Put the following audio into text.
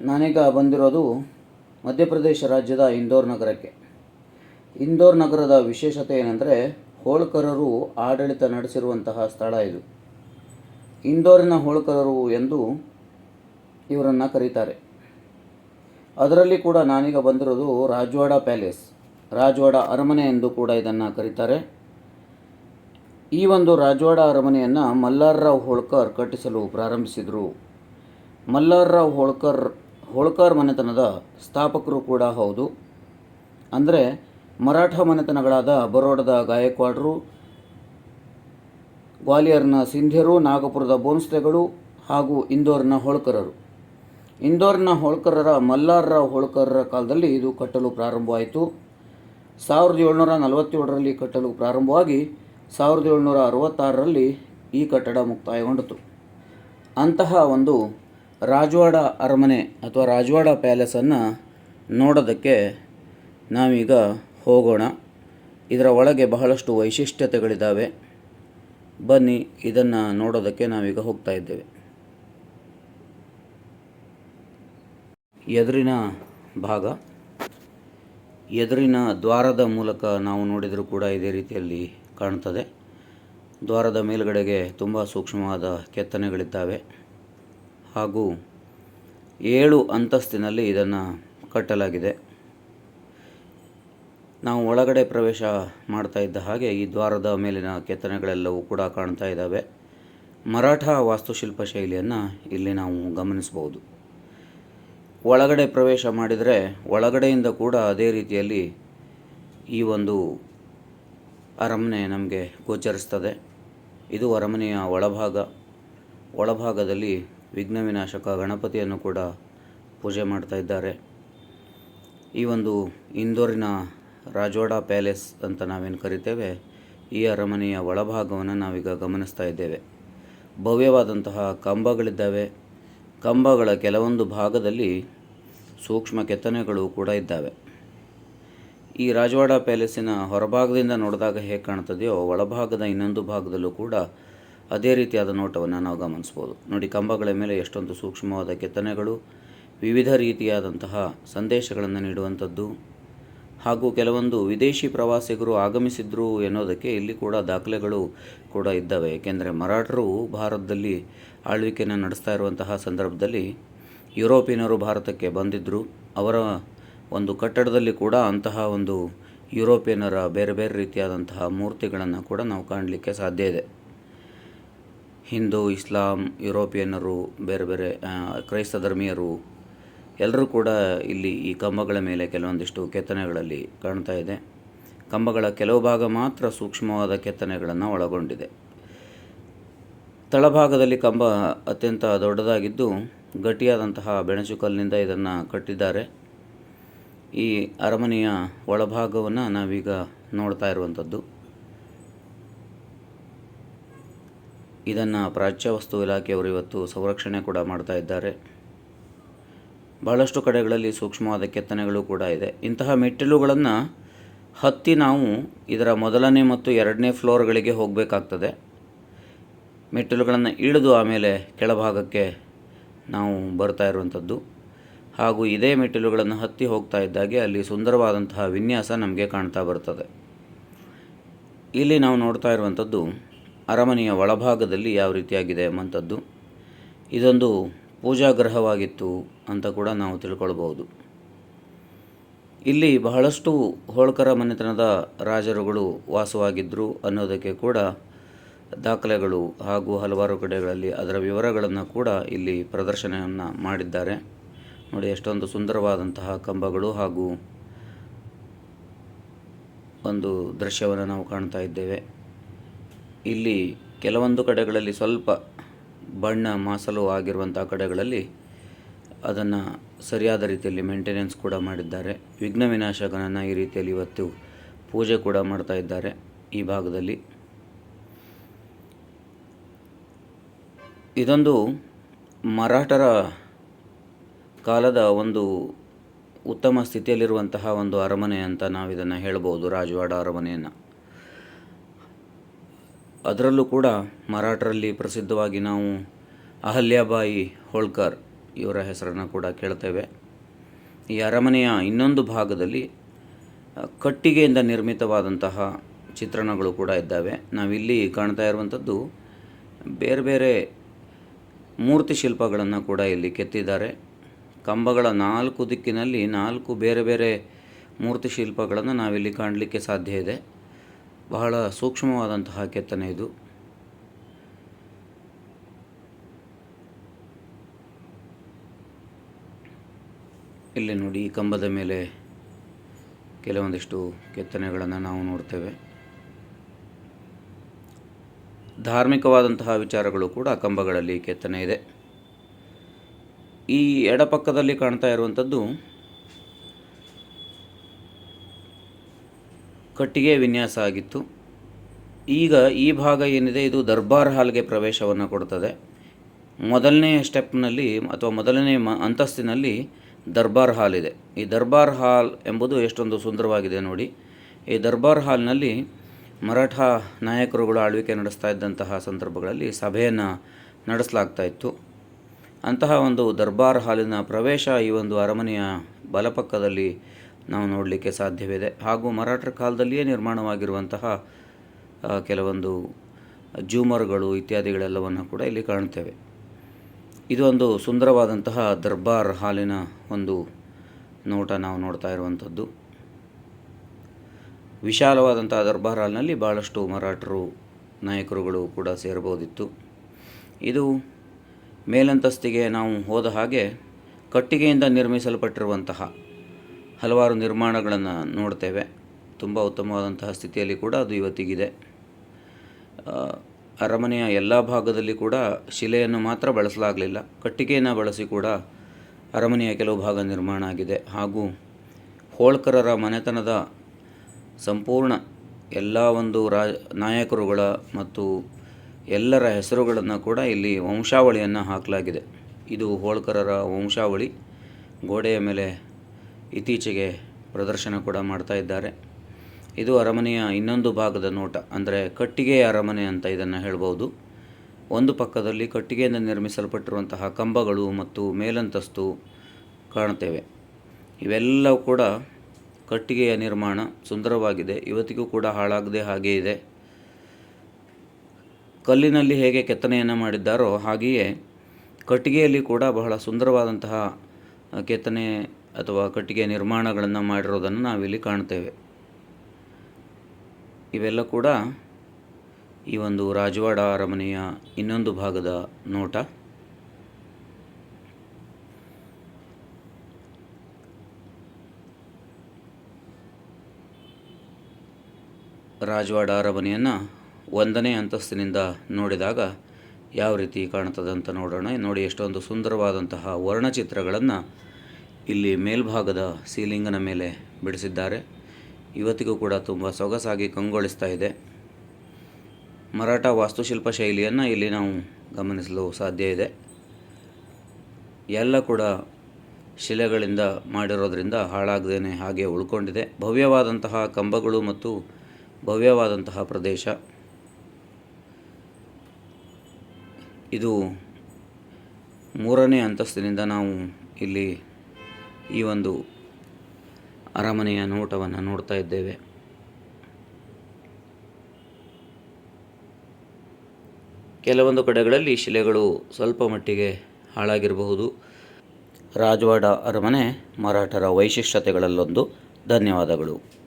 ನಾನೀಗ ಬಂದಿರೋದು ಮಧ್ಯಪ್ರದೇಶ ರಾಜ್ಯದ ಇಂದೋರ್ ನಗರಕ್ಕೆ. ಇಂದೋರ್ ನಗರದ ವಿಶೇಷತೆ ಏನೆಂದರೆ ಹೋಳ್ಕರರು ಆಡಳಿತ ನಡೆಸಿರುವಂತಹ ಸ್ಥಳ ಇದು. ಇಂದೋರಿನ ಹೋಳ್ಕರರು ಎಂದು ಇವರನ್ನು ಕರೀತಾರೆ. ಅದರಲ್ಲಿ ಕೂಡ ನಾನೀಗ ಬಂದಿರೋದು ರಾಜ್ವಾಡ ಪ್ಯಾಲೇಸ್. ರಾಜ್ವಾಡ ಅರಮನೆ ಎಂದು ಕೂಡ ಇದನ್ನು ಕರೀತಾರೆ. ಈ ಒಂದು ರಾಜ್ವಾಡ ಅರಮನೆಯನ್ನು ಮಲ್ಲಾರ್ರಾವ್ ಹೋಳ್ಕರ್ ಕಟ್ಟಿಸಲು ಪ್ರಾರಂಭಿಸಿದರು. ಮಲ್ಲಾರ್ರಾವ್ ಹೋಳ್ಕರ್ ಹೋಳ್ಕರ್ ಮನೆತನದ ಸ್ಥಾಪಕರು ಕೂಡ ಹೌದು. ಅಂದರೆ ಮರಾಠ ಮನೆತನಗಳಾದ ಬರೋಡದ ಗಾಯಕ್ವಾಡರು, ಗ್ವಾಲಿಯರ್ನ ಸಿಂಧ್ಯರು, ನಾಗಪುರದ ಬೋನ್ಸ್ಲೆಗಳು ಹಾಗೂ ಇಂದೋರ್ನ ಹೋಳ್ಕರರು. ಇಂದೋರ್ನ ಹೋಳ್ಕರರ ಮಲ್ಲಾರರ ಹೋಳ್ಕರರ ಕಾಲದಲ್ಲಿ ಇದು ಕಟ್ಟಲು ಪ್ರಾರಂಭವಾಯಿತು. ಸಾವಿರದ ಏಳ್ನೂರ ನಲವತ್ತೇಳರಲ್ಲಿ ಕಟ್ಟಲು ಪ್ರಾರಂಭವಾಗಿ ಸಾವಿರದ ಏಳ್ನೂರ ಅರವತ್ತಾರರಲ್ಲಿ ಈ ಕಟ್ಟಡ ಮುಕ್ತಾಯಗೊಂಡಿತು. ಅಂತಹ ಒಂದು ರಾಜವಾಡ ಅರಮನೆ ಅಥವಾ ರಾಜವಾಡ ಪ್ಯಾಲೇಸನ್ನು ನೋಡೋದಕ್ಕೆ ನಾವೀಗ ಹೋಗೋಣ. ಇದರ ಒಳಗೆ ಬಹಳಷ್ಟು ವೈಶಿಷ್ಟ್ಯತೆಗಳಿದ್ದಾವೆ. ಬನ್ನಿ, ಇದನ್ನು ನೋಡೋದಕ್ಕೆ ನಾವೀಗ ಹೋಗ್ತಾ ಇದ್ದೇವೆ. ಎದುರಿನ ಭಾಗ. ಎದುರಿನ ದ್ವಾರದ ಮೂಲಕ ನಾವು ನೋಡಿದರೂ ಕೂಡ ಇದೇ ರೀತಿಯಲ್ಲಿ ಕಾಣ್ತದೆ. ದ್ವಾರದ ಮೇಲುಗಡೆಗೆ ತುಂಬ ಸೂಕ್ಷ್ಮವಾದ ಕೆತ್ತನೆಗಳಿದ್ದಾವೆ. ಹಾಗೂ ಏಳು ಅಂತಸ್ತಿನಲ್ಲಿ ಇದನ್ನು ಕಟ್ಟಲಾಗಿದೆ. ನಾವು ಒಳಗಡೆ ಪ್ರವೇಶ ಮಾಡ್ತಾ ಇದ್ದ ಹಾಗೆ ಈ ದ್ವಾರದ ಮೇಲಿನ ಕೆತ್ತನೆಗಳೆಲ್ಲವೂ ಕೂಡ ಕಾಣ್ತಾ ಇದ್ದಾವೆ. ಮರಾಠ ವಾಸ್ತುಶಿಲ್ಪ ಶೈಲಿಯನ್ನು ಇಲ್ಲಿ ನಾವು ಗಮನಿಸಬಹುದು. ಒಳಗಡೆ ಪ್ರವೇಶ ಮಾಡಿದರೆ ಒಳಗಡೆಯಿಂದ ಕೂಡ ಅದೇ ರೀತಿಯಲ್ಲಿ ಈ ಒಂದು ಅರಮನೆ ನಮಗೆ ಗೋಚರಿಸ್ತದೆ. ಇದು ಅರಮನೆಯ ಒಳಭಾಗ. ಒಳಭಾಗದಲ್ಲಿ ವಿಘ್ನ ವಿನಾಶಕ ಗಣಪತಿಯನ್ನು ಕೂಡ ಪೂಜೆ ಮಾಡ್ತಾ ಇದ್ದಾರೆ. ಈ ಒಂದು ಇಂದೋರಿನ ರಾಜವಾಡ ಪ್ಯಾಲೇಸ್ ಅಂತ ನಾವೇನು ಕರಿತೇವೆ, ಈ ಅರಮನೆಯ ಒಳಭಾಗವನ್ನು ನಾವೀಗ ಗಮನಿಸ್ತಾ ಇದ್ದೇವೆ. ಭವ್ಯವಾದಂತಹ ಕಂಬಗಳಿದ್ದಾವೆ. ಕಂಬಗಳ ಕೆಲವೊಂದು ಭಾಗದಲ್ಲಿ ಸೂಕ್ಷ್ಮ ಕೆತ್ತನೆಗಳು ಕೂಡ ಇದ್ದಾವೆ. ಈ ರಾಜವಾಡ ಪ್ಯಾಲೇಸಿನ ಹೊರಭಾಗದಿಂದ ನೋಡಿದಾಗ ಹೇಗೆ ಕಾಣ್ತದೆಯೋ, ಒಳಭಾಗದ ಇನ್ನೊಂದು ಭಾಗದಲ್ಲೂ ಕೂಡ ಅದೇ ರೀತಿಯಾದ ನೋಟವನ್ನು ನಾವು ಗಮನಿಸ್ಬೋದು. ನೋಡಿ, ಕಂಬಗಳ ಮೇಲೆ ಎಷ್ಟೊಂದು ಸೂಕ್ಷ್ಮವಾದ ಕೆತ್ತನೆಗಳು, ವಿವಿಧ ರೀತಿಯಾದಂತಹ ಸಂದೇಶಗಳನ್ನು ನೀಡುವಂಥದ್ದು ಹಾಗೂ ಕೆಲವೊಂದು ವಿದೇಶಿ ಪ್ರವಾಸಿಗರು ಆಗಮಿಸಿದ್ರು ಎನ್ನೋದಕ್ಕೆ ಇಲ್ಲಿ ಕೂಡ ದಾಖಲೆಗಳು ಕೂಡ ಇದ್ದಾವೆ. ಏಕೆಂದರೆ ಮರಾಠರು ಭಾರತದಲ್ಲಿ ಆಳ್ವಿಕೆಯನ್ನು ನಡೆಸ್ತಾ ಇರುವಂತಹ ಸಂದರ್ಭದಲ್ಲಿ ಯುರೋಪಿಯನರು ಭಾರತಕ್ಕೆ ಬಂದಿದ್ದರು ಅವರ ಒಂದು ಕಟ್ಟಡದಲ್ಲಿ ಕೂಡ ಅಂತಹ ಒಂದು ಯುರೋಪಿಯನರ ಬೇರೆ ಬೇರೆ ರೀತಿಯಾದಂತಹ ಮೂರ್ತಿಗಳನ್ನು ಕೂಡ ನಾವು ಕಾಣಲಿಕ್ಕೆ ಸಾಧ್ಯ ಇದೆ. ಹಿಂದೂ, ಇಸ್ಲಾಂ, ಯುರೋಪಿಯನ್ನರು, ಬೇರೆ ಬೇರೆ ಕ್ರೈಸ್ತ ಧರ್ಮೀಯರು, ಎಲ್ಲರೂ ಕೂಡ ಇಲ್ಲಿ ಈ ಕಂಬಗಳ ಮೇಲೆ ಕೆಲವೊಂದಿಷ್ಟು ಕೆತ್ತನೆಗಳಲ್ಲಿ ಕಾಣ್ತಾ ಇದೆ. ಕಂಬಗಳ ಕೆಲವು ಭಾಗ ಮಾತ್ರ ಸೂಕ್ಷ್ಮವಾದ ಕೆತ್ತನೆಗಳನ್ನು ಒಳಗೊಂಡಿದೆ. ತಳಭಾಗದಲ್ಲಿ ಕಂಬ ಅತ್ಯಂತ ದೊಡ್ಡದಾಗಿದ್ದು ಗಟ್ಟಿಯಾದಂತಹ ಬೆಣಚುಕಲ್ಲಿನಿಂದ ಇದನ್ನು ಕಟ್ಟಿದ್ದಾರೆ. ಈ ಅರಮನೆಯ ಒಳಭಾಗವನ್ನು ನಾವೀಗ ನೋಡ್ತಾ ಇರುವಂಥದ್ದು. ಇದನ್ನು ಪ್ರಾಚ್ಯ ವಸ್ತು ಇಲಾಖೆಯವರು ಇವತ್ತು ಸಂರಕ್ಷಣೆ ಕೂಡ ಮಾಡ್ತಾ ಇದ್ದಾರೆ. ಬಹಳಷ್ಟು ಕಡೆಗಳಲ್ಲಿ ಸೂಕ್ಷ್ಮವಾದ ಕೆತ್ತನೆಗಳು ಕೂಡ ಇದೆ. ಇಂತಹ ಮೆಟ್ಟಿಲುಗಳನ್ನು ಹತ್ತಿ ನಾವು ಇದರ ಮೊದಲನೇ ಮತ್ತು ಎರಡನೇ ಫ್ಲೋರ್ಗಳಿಗೆ ಹೋಗಬೇಕಾಗ್ತದೆ. ಮೆಟ್ಟಿಲುಗಳನ್ನು ಇಳಿದು ಆಮೇಲೆ ಕೆಳಭಾಗಕ್ಕೆ ನಾವು ಬರ್ತಾ ಇರುವಂಥದ್ದು ಹಾಗೂ ಇದೇ ಮೆಟ್ಟಿಲುಗಳನ್ನು ಹತ್ತಿ ಹೋಗ್ತಾ ಇದ್ದಾಗೆ ಅಲ್ಲಿ ಸುಂದರವಾದಂತಹ ವಿನ್ಯಾಸ ನಮಗೆ ಕಾಣ್ತಾ ಬರ್ತದೆ. ಇಲ್ಲಿ ನಾವು ನೋಡ್ತಾ ಇರುವಂಥದ್ದು ಅರಮನೆಯ ಒಳಭಾಗದಲ್ಲಿ ಯಾವ ರೀತಿಯಾಗಿದೆ ಎಂಬಂಥದ್ದು. ಇದೊಂದು ಪೂಜಾಗೃಹವಾಗಿತ್ತು ಅಂತ ಕೂಡ ನಾವು ತಿಳ್ಕೊಳ್ಬೋದು ಇಲ್ಲಿ ಬಹಳಷ್ಟು ಹೋಳ್ಕರ ಮನೆತನದ ರಾಜರುಗಳು ವಾಸವಾಗಿದ್ದರು ಅನ್ನೋದಕ್ಕೆ ಕೂಡ ದಾಖಲೆಗಳು ಹಾಗೂ ಹಲವಾರು ಕಡೆಗಳಲ್ಲಿ ಅದರ ವಿವರಗಳನ್ನು ಕೂಡ ಇಲ್ಲಿ ಪ್ರದರ್ಶನವನ್ನು ಮಾಡಿದ್ದಾರೆ. ನೋಡಿ, ಎಷ್ಟೊಂದು ಸುಂದರವಾದಂತಹ ಕಂಬಗಳು ಹಾಗೂ ಒಂದು ದೃಶ್ಯವನ್ನು ನಾವು ಕಾಣ್ತಾ ಇದ್ದೇವೆ. ಇಲ್ಲಿ ಕೆಲವೊಂದು ಕಡೆಗಳಲ್ಲಿ ಸ್ವಲ್ಪ ಬಣ್ಣ ಮಾಸಲು ಆಗಿರುವಂಥ ಕಡೆಗಳಲ್ಲಿ ಅದನ್ನು ಸರಿಯಾದ ರೀತಿಯಲ್ಲಿ ಮೇಂಟೆನೆನ್ಸ್ ಕೂಡ ಮಾಡಿದ್ದಾರೆ. ವಿಘ್ನ ವಿನಾಶಕನನ್ನು ಈ ರೀತಿಯಲ್ಲಿ ಇವತ್ತು ಪೂಜೆ ಕೂಡ ಮಾಡ್ತಾ ಇದ್ದಾರೆ ಈ ಭಾಗದಲ್ಲಿ. ಇದೊಂದು ಮರಾಠರ ಕಾಲದ ಒಂದು ಉತ್ತಮ ಸ್ಥಿತಿಯಲ್ಲಿರುವಂತಹ ಒಂದು ಅರಮನೆ ಅಂತ ನಾವು ಇದನ್ನು ಹೇಳ್ಬೋದು ರಾಜವಾಡ ಅರಮನೆಯನ್ನು. ಅದರಲ್ಲೂ ಕೂಡ ಮರಾಠರಲ್ಲಿ ಪ್ರಸಿದ್ಧವಾಗಿ ನಾವು ಅಹಲ್ಯಾಬಾಯಿ ಹೋಳ್ಕರ್ ಇವರ ಹೆಸರನ್ನು ಕೂಡ ಕೇಳ್ತೇವೆ. ಈ ಅರಮನೆಯ ಇನ್ನೊಂದು ಭಾಗದಲ್ಲಿ ಕಟ್ಟಿಗೆಯಿಂದ ನಿರ್ಮಿತವಾದಂತಹ ಚಿತ್ರಣಗಳು ಕೂಡ ಇದ್ದಾವೆ. ನಾವಿಲ್ಲಿ ಕಾಣ್ತಾ ಇರುವಂಥದ್ದು ಬೇರೆ ಬೇರೆ ಮೂರ್ತಿ ಶಿಲ್ಪಗಳನ್ನು ಕೂಡ ಇಲ್ಲಿ ಕೆತ್ತಿದ್ದಾರೆ. ಕಂಬಗಳ ನಾಲ್ಕು ದಿಕ್ಕಿನಲ್ಲಿ ನಾಲ್ಕು ಬೇರೆ ಬೇರೆ ಮೂರ್ತಿ ಶಿಲ್ಪಗಳನ್ನು ನಾವಿಲ್ಲಿ ಕಾಣಲಿಕ್ಕೆ ಸಾಧ್ಯ ಇದೆ. ಬಹಳ ಸೂಕ್ಷ್ಮವಾದಂತಹ ಕೆತ್ತನೆ ಇದು. ಇಲ್ಲಿ ನೋಡಿ ಈ ಕಂಬದ ಮೇಲೆ ಕೆಲವೊಂದಿಷ್ಟು ಕೆತ್ತನೆಗಳನ್ನು ನಾವು ನೋಡ್ತೇವೆ. ಧಾರ್ಮಿಕವಾದಂತಹ ವಿಚಾರಗಳು ಕೂಡ ಕಂಬಗಳಲ್ಲಿ ಕೆತ್ತನೆ ಇದೆ. ಈ ಎಡಪಕ್ಕದಲ್ಲಿ ಕಾಣ್ತಾ ಇರುವಂಥದ್ದು ಕಟ್ಟಿಗೆ ವಿನ್ಯಾಸ ಆಗಿತ್ತು. ಈಗ ಈ ಭಾಗ ಏನಿದೆ, ಇದು ದರ್ಬಾರ್ ಹಾಲ್ಗೆ ಪ್ರವೇಶವನ್ನು ಕೊಡ್ತದೆ. ಮೊದಲನೇ ಸ್ಟೆಪ್ನಲ್ಲಿ ಅಥವಾ ಮೊದಲನೇ ಮ, ಅಂತಸ್ತಿನಲ್ಲಿ ದರ್ಬಾರ್ ಹಾಲ್ ಇದೆ. ಈ ದರ್ಬಾರ್ ಹಾಲ್ ಎಂಬುದು ಎಷ್ಟೊಂದು ಸುಂದರವಾಗಿದೆ ನೋಡಿ. ಈ ದರ್ಬಾರ್ ಹಾಲ್ನಲ್ಲಿ ಮರಾಠ ನಾಯಕರುಗಳು ಆಳ್ವಿಕೆ ನಡೆಸ್ತಾ ಇದ್ದಂತಹ ಸಂದರ್ಭಗಳಲ್ಲಿ ಸಭೆಯನ್ನು ನಡೆಸಲಾಗ್ತಾ ಇತ್ತು. ಅಂತಹ ಒಂದು ದರ್ಬಾರ್ ಹಾಲಿನ ಪ್ರವೇಶ ಈ ಒಂದು ಅರಮನೆಯ ಬಲಪಕ್ಕದಲ್ಲಿ ನಾವು ನೋಡಲಿಕ್ಕೆ ಸಾಧ್ಯವಿದೆ. ಹಾಗೂ ಮರಾಠರ ಕಾಲದಲ್ಲಿಯೇ ನಿರ್ಮಾಣವಾಗಿರುವಂತಹ ಕೆಲವೊಂದು ಜೂಮರ್ಗಳು ಇತ್ಯಾದಿಗಳೆಲ್ಲವನ್ನು ಕೂಡ ಇಲ್ಲಿ ಕಾಣ್ತೇವೆ ಇದು ಒಂದು ಸುಂದರವಾದಂತಹ ದರ್ಬಾರ್ ಹಾಲಿನ ಒಂದು ನೋಟ ನಾವು ನೋಡ್ತಾ ಇರುವಂಥದ್ದು. ವಿಶಾಲವಾದಂತಹ ದರ್ಬಾರ್ ಹಾಲ್ನಲ್ಲಿ ಭಾಳಷ್ಟು ಮರಾಠರು, ನಾಯಕರುಗಳು ಕೂಡ ಸೇರಬಹುದಿತ್ತು. ಇದು ಮೇಲಂತಸ್ತಿಗೆ ನಾವು ಹೋದ ಹಾಗೆ ಕಟ್ಟಿಗೆಯಿಂದ ನಿರ್ಮಿಸಲ್ಪಟ್ಟಿರುವಂತಹ ಹಲವಾರು ನಿರ್ಮಾಣಗಳನ್ನು ನೋಡ್ತೇವೆ. ತುಂಬ ಉತ್ತಮವಾದಂತಹ ಸ್ಥಿತಿಯಲ್ಲಿ ಕೂಡ ಅದು ಇವತ್ತಿಗಿದೆ. ಅರಮನೆಯ ಎಲ್ಲ ಭಾಗದಲ್ಲಿ ಕೂಡ ಶಿಲೆಯನ್ನು ಮಾತ್ರ ಬಳಸಲಾಗಲಿಲ್ಲ. ಕಟ್ಟಿಗೆಯನ್ನು ಬಳಸಿ ಕೂಡ ಅರಮನೆಯ ಕೆಲವು ಭಾಗ ನಿರ್ಮಾಣ ಆಗಿದೆ. ಹಾಗೂ ಹೋಳ್ಕರರ ಮನೆತನದ ಸಂಪೂರ್ಣ ಎಲ್ಲ ಒಂದು ರಾ, ನಾಯಕರುಗಳ ಮತ್ತು ಎಲ್ಲರ ಹೆಸರುಗಳನ್ನು ಕೂಡ ಇಲ್ಲಿ ವಂಶಾವಳಿಯನ್ನು ಹಾಕಲಾಗಿದೆ. ಇದು ಹೋಳ್ಕರರ ವಂಶಾವಳಿ. ಗೋಡೆಯ ಮೇಲೆ ಇತ್ತೀಚೆಗೆ ಪ್ರದರ್ಶನ ಕೂಡ ಮಾಡ್ತಾ ಇದ್ದಾರೆ. ಇದು ಅರಮನೆಯ ಇನ್ನೊಂದು ಭಾಗದ ನೋಟ, ಅಂದರೆ ಕಟ್ಟಿಗೆಯ ಅರಮನೆ ಅಂತ ಇದನ್ನು ಹೇಳ್ಬೋದು. ಒಂದು ಪಕ್ಕದಲ್ಲಿ ಕಟ್ಟಿಗೆಯಿಂದ ನಿರ್ಮಿಸಲ್ಪಟ್ಟಿರುವಂತಹ ಕಂಬಗಳು ಮತ್ತು ಮೇಲಂತಸ್ತು ಕಾಣ್ತೇವೆ ಇವೆಲ್ಲವೂ ಕೂಡ ಕಟ್ಟಿಗೆಯ ನಿರ್ಮಾಣ ಸುಂದರವಾಗಿದೆ. ಇವತ್ತಿಗೂ ಕೂಡ ಹಾಳಾಗದೆ ಹಾಗೇ ಇದೆ. ಕಲ್ಲಿನಲ್ಲಿ ಹೇಗೆ ಕೆತ್ತನೆಯನ್ನು ಮಾಡಿದ್ದಾರೋ ಹಾಗೆಯೇ ಕಟ್ಟಿಗೆಯಲ್ಲಿ ಕೂಡ ಬಹಳ ಸುಂದರವಾದಂತಹ ಕೆತ್ತನೆ ಅಥವಾ ಕಟ್ಟಿಗೆ ನಿರ್ಮಾಣಗಳನ್ನು ಮಾಡಿರೋದನ್ನು ನಾವಿಲ್ಲಿ ಕಾಣ್ತೇವೆ. ಇವೆಲ್ಲ ಕೂಡ ಈ ಒಂದು ರಾಜವಾಡ ಅರಮನೆಯ ಇನ್ನೊಂದು ಭಾಗದ ನೋಟ. ರಾಜವಾಡ ಅರಮನೆಯನ್ನು ಒಂದನೇ ಅಂತಸ್ತಿನಿಂದ ನೋಡಿದಾಗ ಯಾವ ರೀತಿ ಕಾಣ್ತದಂತ ನೋಡೋಣ. ನೋಡಿ, ಎಷ್ಟೊಂದು ಸುಂದರವಾದಂತಹ ವರ್ಣಚಿತ್ರಗಳನ್ನು ಇಲ್ಲಿ ಮೇಲ್ಭಾಗದ ಸೀಲಿಂಗನ ಮೇಲೆ ಬಿಡಿಸಿದ್ದಾರೆ. ಇವತ್ತಿಗೂ ಕೂಡ ತುಂಬ ಸೊಗಸಾಗಿ ಕಂಗೊಳಿಸ್ತಾ ಇದೆ. ಮರಾಠ ವಾಸ್ತುಶಿಲ್ಪ ಶೈಲಿಯನ್ನು ಇಲ್ಲಿ ನಾವು ಗಮನಿಸಲು ಸಾಧ್ಯ ಇದೆ. ಎಲ್ಲ ಕೂಡ ಶಿಲೆಗಳಿಂದ ಮಾಡಿರೋದ್ರಿಂದ ಹಾಳಾಗದೇನೆ ಹಾಗೆ ಉಳ್ಕೊಂಡಿದೆ. ಭವ್ಯವಾದಂತಹ ಕಂಬಗಳು ಮತ್ತು ಭವ್ಯವಾದಂತಹ ಪ್ರದೇಶ. ಇದು ಮೂರನೇ ಅಂತಸ್ತಿನಿಂದ ನಾವು ಇಲ್ಲಿ ಈ ಒಂದು ಅರಮನೆಯ ನೋಟವನ್ನು ನೋಡ್ತಾ ಇದ್ದೇವೆ. ಕೆಲವೊಂದು ಕಡೆಗಳಲ್ಲಿ ಶಿಲೆಗಳು ಸ್ವಲ್ಪ ಮಟ್ಟಿಗೆ ಹಾಳಾಗಿರಬಹುದು. ರಾಜವಾಡ ಅರಮನೆ ಮರಾಠರ ವೈಶಿಷ್ಟ್ಯತೆಗಳಲ್ಲೊಂದು. ಧನ್ಯವಾದಗಳು.